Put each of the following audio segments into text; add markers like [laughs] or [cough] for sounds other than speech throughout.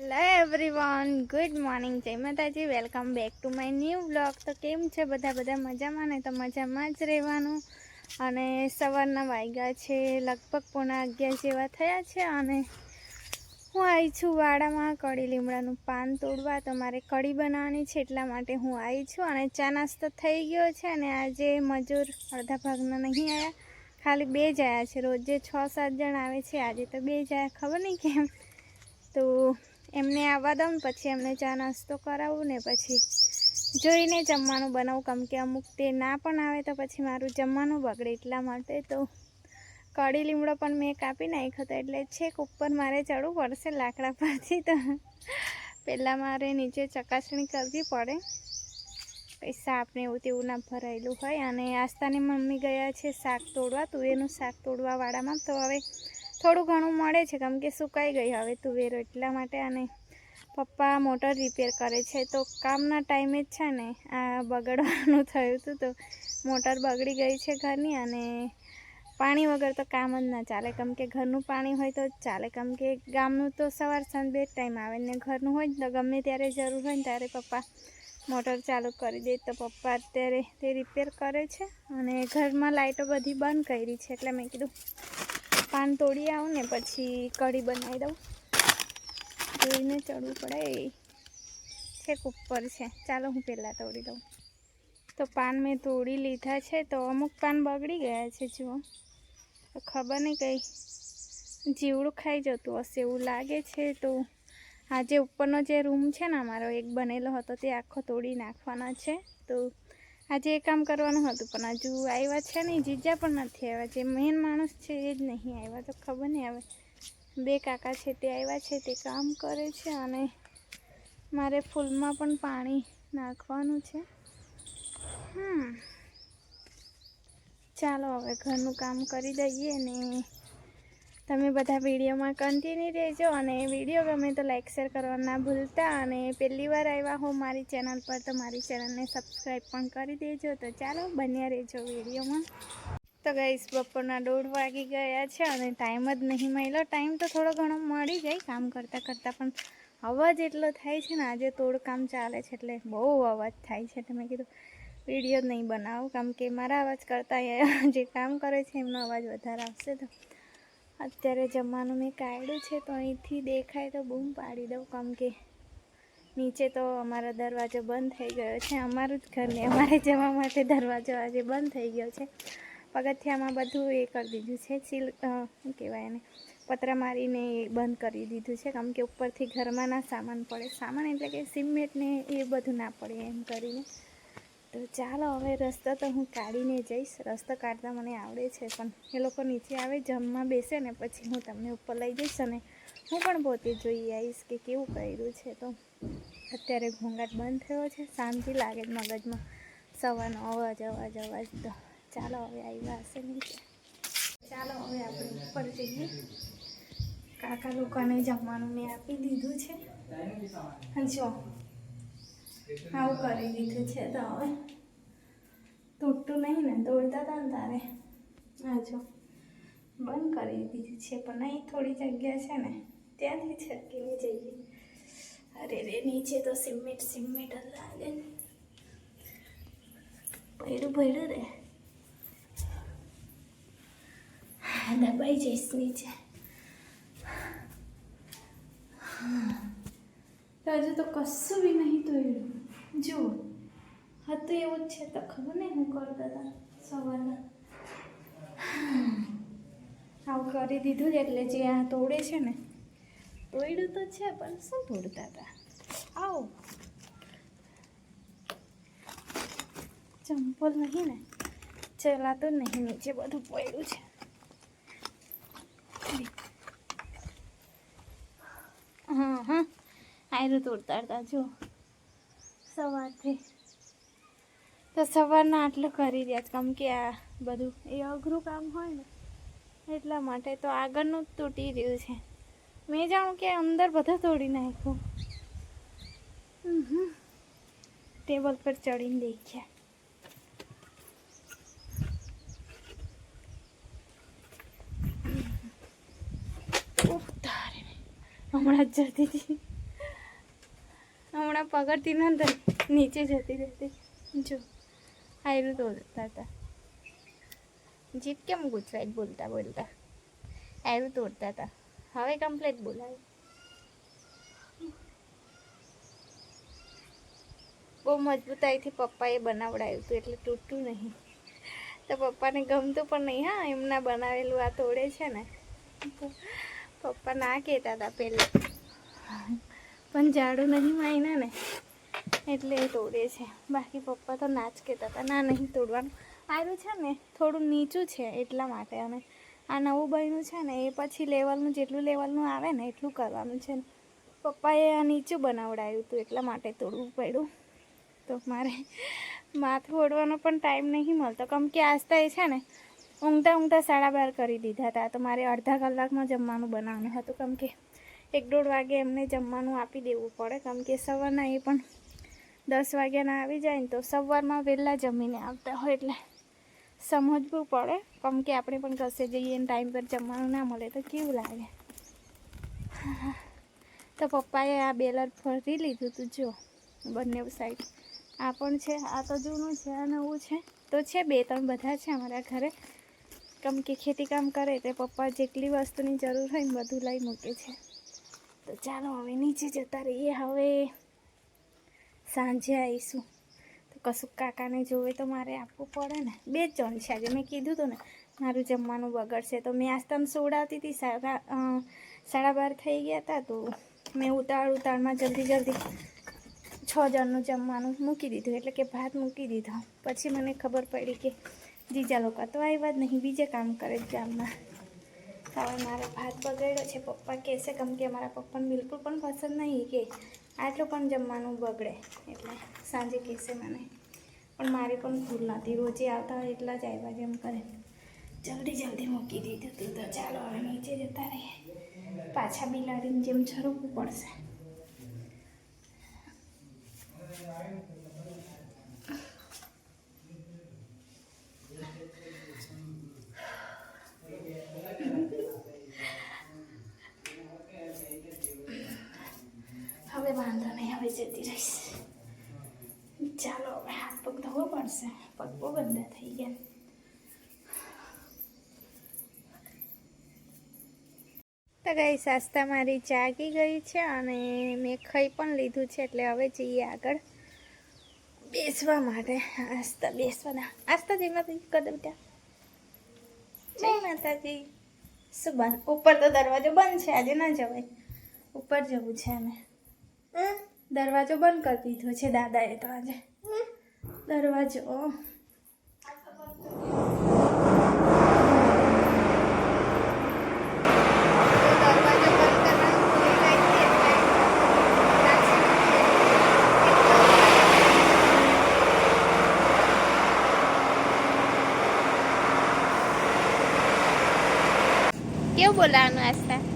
Hello everyone good morning જય માતાજી welcome back to my new blog તો કેમ છે બધા? બધા મજામાં ને? તો મજામાં જ રહેવાનું. અને સવારના વાગ્યા છે, લગભગ પોણા અગિયાર જેવા થયા છે અને હું આવી છું વાડામાં કડી લીમડાનું પાન તોડવા. તો મારે કડી બનાવવાની છે, એટલા માટે હું આવી છું. અને ચા નાસ્તો થઈ ગયો છે અને આજે મજૂર અડધા ભાગના નહીં આવ્યા ખાલી બે જ આવ્યા છે. રોજે છ સાત જણ આવે છે. આજે તો બે જ આવ્યા ખબર નહીં કેમ? તો એમને આવવા દઉં પછી એમને ચા નાસ્તો કરાવું ને પછી જોઈને જમવાનું બનાવું. કેમ કે અમુક તે ના પણ આવે તો પછી મારું જમવાનું બગડે એટલા માટે તો કડી લીમડો પણ મેં કાપી નાખ્યો હતો એટલે છેક ઉપર મારે ચડવું પડશે લાકડા પરથી તો. પહેલાં મારે નીચે ચકાસણી કરવી પડે. પૈસા સાપને એવું તેવું ના ભરાયેલું હોય અને આસ્તાની મમ્મી ગયા છે શાક તોડવા, તુવેરનું શાક તોડવા વાળામાં તો હવે થોડું ઘણું મળે છે, કેમ કે સુકાઈ ગઈ હવે તુવેરો એટલા માટે અને પપ્પા મોટર રિપેર કરે છે, તો કામના ટાઈમે જ છે ને આ બગડવાનું [laughs] થયું હતું, તો મોટર બગડી ગઈ છે ઘરની અને પાણી વગર તો કામ જ ના ચાલે, કેમ કે ઘરનું પાણી હોય તો ચાલે, કેમ કે ગામનું તો સવાર સાંજ બે ટાઈમ આવે ને ઘરનું હોય તો ગમે ત્યારે જરૂર હોય ને ત્યારે પપ્પા મોટર ચાલુ કરી દે, તો પપ્પા અત્યારે તે રિપેર કરે છે અને ઘરમાં લાઇટો બધી બંધ કરી છે, એટલે મેં કીધું પાન તોડી આવું ને પછી કઢી બનાવી દઉં. જોઈને ચડવું પડે છેક ઉપર છે. ચાલો હું પહેલાં તોડી દઉં. તો પાન મેં તોડી લીધા છે તો અમુક પાન બગડી ગયા છે જુઓ. ખબર નહીં કંઈ. જીવડું ખાઈ જતું હશે એવું લાગે છે તો આજે ઉપરનો જે રૂમ છે ને અમારો, એક બનેલો હતો તે આખો તોડી નાખવાનો છે. તો આજે એ કામ કરવાનું હતું, પણ હજુ આવ્યા છે નહીં, જીજા પણ નથી આવ્યા જે મેન માણસ છે એ જ નહીં આવ્યા તો ખબર નહીં આવે. બે કાકા છે તે આવ્યા છે, તે કામ કરે છે અને મારે ફૂલમાં પણ પાણી નાખવાનું છે. હમ. ચાલો હવે ઘરનું કામ કરી દઈએ ને તમે બધા વિડીયોમાં કન્ટિન્યુ રહેજો અને વીડિયો ગમે તો લાઈક શેર કરવા ના ભૂલતા અને પહેલી વાર આવ્યા હો મારી ચેનલ પર તો મારી ચેનલને સબસ્ક્રાઈબ પણ કરી દેજો. તો ચાલો બન્યા રહેજો વિડીયોમાં. તો ગઈશ બપોરના દોઢ વાગી ગયા છે અને ટાઈમ જ નહીં મળ્યો. ટાઈમ તો થોડો ઘણો મળી જાય, કામ કરતાં કરતાં પણ અવાજ એટલો થાય છે ને, આજે તોડકામ ચાલે છે એટલે બહુ અવાજ થાય છે. તમે કીધું વીડિયો જ નહીં બનાવું કારણ કે મારા અવાજ કરતાં જે કામ કરે છે એમનો અવાજ વધારે આવશે તો. અત્યારે જમવાનું મેં કાઢ્યું છે, તો અહીંથી દેખાય તો બૂમ પાડી દઉં. કેમ કે નીચે તો અમારો દરવાજો બંધ થઈ ગયો છે. અમારું જ ઘરને અમારે જવા માટે દરવાજો આજે બંધ થઈ ગયો છે. પગથિયામાં બધું એ કરી દીધું છે. સીલ શું કહેવાય એને? પતરા મારીને એ બંધ કરી દીધું છે. કેમ કે ઉપરથી ઘરમાં ના સામાન પડે. સામાન એટલે કે સિમેન્ટને એ બધું ના પડે એમ કરીને. તો ચાલો, હવે રસ્તો તો હું કાઢીને જઈશ. રસ્તો કાઢતા મને આવડે છે, પણ એ લોકો નીચે આવે, જમવા બેસે ને પછી હું તમને ઉપર લઈ જઈશ અને હું પણ પોતે જોઈ આવીશ કે કેવું કર્યું છે. તો અત્યારે ઘોંઘાટ બંધ થયો છે. શાંતિ લાગે મગજમાં. સવારનો અવાજ અવાજ અવાજ. તો ચાલો, હવે આવ્યા હશે નીચે. ચાલો, હવે આપણે ઉપર જઈએ. કાકા લોકોને જમવાનું મેં આપી દીધું છે. જો આવું કરી દીધું છે તો હવે. તૂટતું નહીં ને દોડતા હતા ને તારે. આ જો, બંધ કરી દીધું છે, પણ અહીં થોડી જગ્યા છે ને, ત્યાંથી છટકીને જઈએ. અરે રે, નીચે તો સિમેન્ટ સિમેન્ટ જ લાગે. ને ભૈરું ભૈરું રે દબાઈ જઈશ નીચે. હજુ તો કશું બી નહીં તોડ્યું. જુઓ હતું એવું જ છે તો ખબર નહીં હું કરતા હતા સવારના. આવું કરી દીધું જ એટલે જે આ તોડે છે ને તોડ્યું તો છે પણ શું તોડતા હતા આવો. ચંપલ નહીં ને ચલાતું નહીં નીચે બધું પડ્યું છે. હા હા આયરું તોડતા હતા જો. સવારથી. તો સવારના આટલું કરી રહ્યા કેમ કે આ બધું એ અઘરું કામ હોય ને એટલા માટે તો આગળનું જ તૂટી રહ્યું છે. મેં જાણું કે અંદર બધા તોડી નાખ્યું. ટેબલ પર ચડીને દેખ્યા. હમણાં જ જતી હતી. હમણાં પગડતી નહોતી નીચે જતી રહેતી. જો, આયરું તોડતા હતા. જીપ કેમ ગુજરાત બોલતા બોલતા? આયરું તોડતા હતા. હવે કમ્પ્લેટ બોલાય. બહુ મજબૂતાઈથી પપ્પાએ બનાવડાવ્યું હતું, એટલે તૂટતું નહીં. તો પપ્પાને ગમતું પણ નહીં, હા, એમના બનાવેલું આ તોડે છે ને. પપ્પા ના કહેતા હતા પહેલાં. પણ ઝાડુ નહીં માયના ને, એટલે એ તોડે છે. બાકી પપ્પા તો નાચ કહેતા હતા, ના, નહીં તોડવાનું. આરું છે ને, થોડું નીચું છે એટલા માટે અને આ નવું બન્યું છે ને, એ પછી લેવલનું, જેટલું લેવલનું આવે ને, એટલું કરવાનું છે. ને પપ્પાએ આ નીચું બનાવડાવ્યું હતું એટલા માટે તોડવું પડ્યું. તો મારે માથું ઓડવાનો પણ ટાઈમ નહીં મળતો. કેમ કે આસ્તા એ છે ને, ઊંઘતા ઊંઘતા સાડા બાર કરી દીધા હતા. તો મારે અડધા કલાકમાં જમવાનું બનાવવાનું હતું. કેમ કે એક દોઢ વાગે એમને જમવાનું આપી દેવું પડે. કેમ કે સવારના એ પણ દસ વાગ્યાના આવી જાય ને તો સવારમાં વહેલા જમીને આવતા હોય એટલે સમજવું પડે. કેમ કે આપણે પણ કશે જઈએ ને ટાઈમ પર જમવાનું ના મળે તો કેવું લાગે? [laughs] તો પપ્પાએ આ બેલર ફરી લીધું હતું જો. બંને સાઈડ આ પણ છે, આ તો જૂનું છે, આ નવું છે. તો છે બે ત્રણ બધા છે અમારા ઘરે. કેમ કે ખેતીકામ કરે તે પપ્પા જેટલી વસ્તુની જરૂર હોય ને બધું લઈ મૂકે છે. તો ચાલો હવે નીચે જતા રહીએ. હવે સાંજે આવીશું. તો કશુંક કાકાને જોવે તો મારે આપવું પડે ને. બે જ જણ છે આજે. મેં કીધું હતું ને, મારું જમવાનું બગડશે. તો મેં આજ તમે સોડાવતી હતી. સાડા બાર થઈ ગયા હતા તો મેં ઉતાળ ઉતાળમાં જલ્દી જલ્દી છ જણનું જમવાનું મૂકી દીધું. એટલે કે ભાત મૂકી દીધો. પછી મને ખબર પડી કે જીજા લોકો તો આવ્યા જ નહીં. બીજે કામ કરે જ હવે મારો ભાત બગડ્યો છે. પપ્પા કહેશે કેમ કે મારા પપ્પાને બિલકુલ પણ પસંદ નહીં કે આટલું પણ જમવાનું બગડે. એટલે સાંજે કહેશે મને, પણ મારી પણ ભૂલ નથી. રોજે આવતા હોય એટલા જ આવ્યા જેમ કરે. જલ્દી જલ્દી મૂકી દીધું હતું તો. ચાલો, હવે નીચે જતા રહીએ. પાછા બિલાડીને જેમ છરકવું પડશે હવે વાંધો નહીં હવે જતી રહીશ ચાલો હવે હાથ પગ ધોવો પડશે પગ બહુ થઈ ગયા તો ગઈ સાસ્તા મારી જાગી ગઈ છે અને મેં ખાઈ પણ લીધું છે એટલે હવે જઈએ આગળ બેસવા માટે. આસ્તા બેસવાના. આસ્તા જય માતાજી કદ બેટા જય માતાજી. શું બંધ ઉપર તો દરવાજો બંધ છે આજે ના જવાય. ઉપર જવું છે અમે. દરવાજો બંધ કરી દીધો છે દાદાએ તો આજે. દરવાજો. એટલે કેવું બોલાવાનું આસ્તા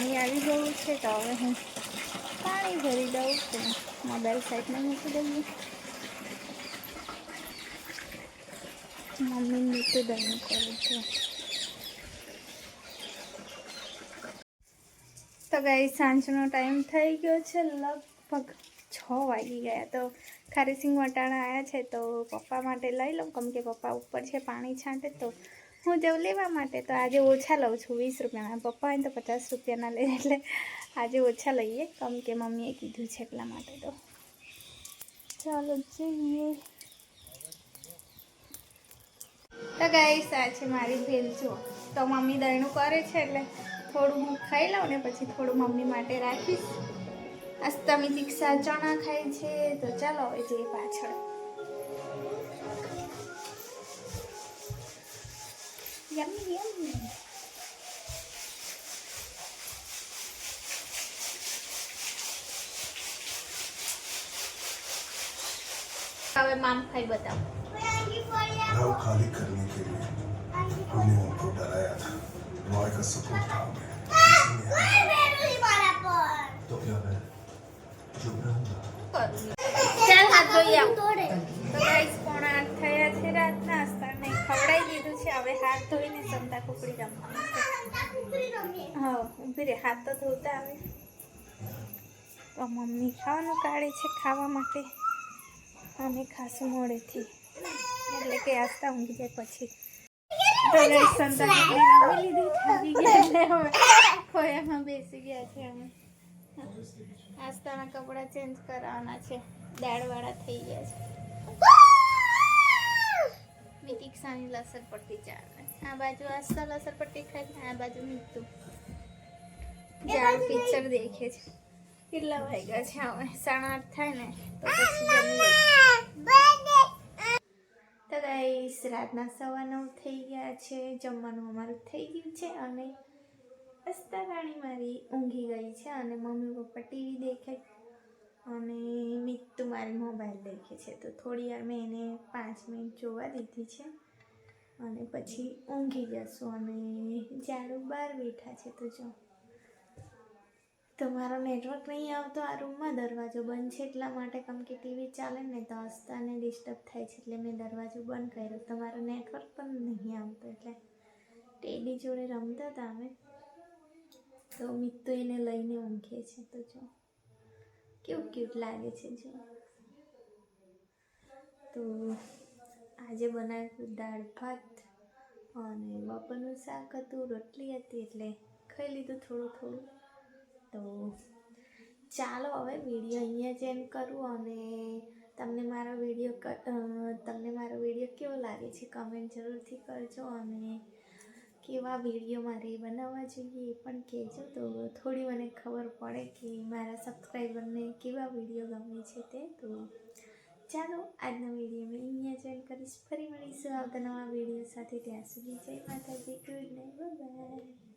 પાણી આવી ગયું છે તો હવે હું પાણી ભરી દઉં છું. મોબાઈલ સાઈડમાં મૂકી દઈએ મમ્મી દઉં કરું છું. તો ગઈ સાંજનો ટાઈમ થઈ ગયો છે. લગભગ છ વાગી ગયા. તો ખારીસિંગ વટાણા આવ્યા છે તો પપ્પા માટે લઈ લઉં. કેમ કે પપ્પા ઉપર છે પાણી છાંટે તો હું જવું લેવા માટે તો આજે ઓછા લઉં છું વીસ રૂપિયાના. પપ્પા હોય તો પચાસ રૂપિયાના લે, એટલે આજે ઓછા લઈએ. કમ કે મમ્મીએ કીધું છે એટલા માટે તો. ચાલો જઈએ. તો ગાઈસ આ છે મારી ભેલ જો. તો મમ્મી દહીણું કરે છે, એટલે થોડું હું ખાઈ લઉં ને પછી થોડું મમ્મી માટે રાખીશ. અસ્તમી દીક્ષા ચણા ખાય છે. તો ચાલો હવે જઈએ પાછળ. Yummy, yummy. હવે મામ ખાઈ બતાવો घाव खाली करने के लिए हमने उनको डराया था रॉय का सपोर्ट था हमें तो क्या मैं चुप रहूंगा ચાલ હાથ ધોઈ આવ તો ગાઈસ હવે હાથ ધોઈને સંતા કુકડી રમવાનું હા ઊભી રે હાથ તો ધોતા આવે. તો મમ્મી ખાવાનું કાઢે છે ખાવા માટે. અમે ખાસું મોડેથી. એટલે કે આસ્તા ઊંઘી જાય પછી. તો સંતા ગયા હવે ખોયામાં બેસી ગયા છે અમે. આસ્તાના કપડાં ચેન્જ કરાવવાના છે. દાળવાળા થઈ ગયા છે. વિતિક્ષાની લસર પટ્ટી ચાલે આ બાજુ આસ્તા લસર પટ્ટી ખાઈ આ બાજુ મીઠું. જાણ પિક્ચર દેખે છે. કેટલા વાગ્યા છે હવે? સાડા આઠ થાય ને તો પછી તો ગાઈસ રાતના સવા નવ થઈ ગયા છે. જમવાનું અમારું થઈ ગયું છે અને અસ્તા રાણી મારી ઊંઘી ગઈ છે અને મમ્મી પપ્પા ટીવી દેખે. અને મિત્તુ મારી મોબાઈલ દેખે છે. તો થોડી વાર મેં એને પાંચ મિનિટ જોવા દીધી છે અને પછી ઊંઘી જશું અને જાડુ બહાર બેઠા છે તો જો. તમારો નેટવર્ક નહીં આવતો, આ રૂમમાં દરવાજો બંધ છે એટલા માટે કેમ કે ટીવી ચાલે ને તો હસતાને ડિસ્ટર્બ થાય છે એટલે મેં દરવાજો બંધ કર્યો. તમારો નેટવર્ક પણ નહીં આવતો એટલે ટેડી જોડે રમતા હતા અમે. તો મિત્તો એને લઈને ઊંઘે છે તો જો. કેવું ક્યુટ લાગે છે જો. તો આજે બનાવ્યું દાળ ભાત અને બપોરનું શાક હતું, રોટલી હતી, એટલે ખાઈ લીધું થોડું થોડું. તો ચાલો હવે વીડિયો અહીંયા જ એન્ડ કરું અને તમને મારો વીડિયો તમને મારો વીડિયો કેવો લાગે છે કમેન્ટ જરૂરથી કરજો અને કેવા વીડિયો મારે બનાવવા જોઈએ એ પણ કહેજો. તો થોડી મને ખબર પડે કે મારા સબસ્ક્રાઈબરને કેવા વીડિયો ગમે છે તે. તો ચાલો આજનો વીડિયો મેં અહીંયા જોઈન કરીશ. ફરી મળીશું આવતા નવા વીડિયો સાથે. ત્યાં સુધી જય માતાજી, ગુડ નાઇટ બાય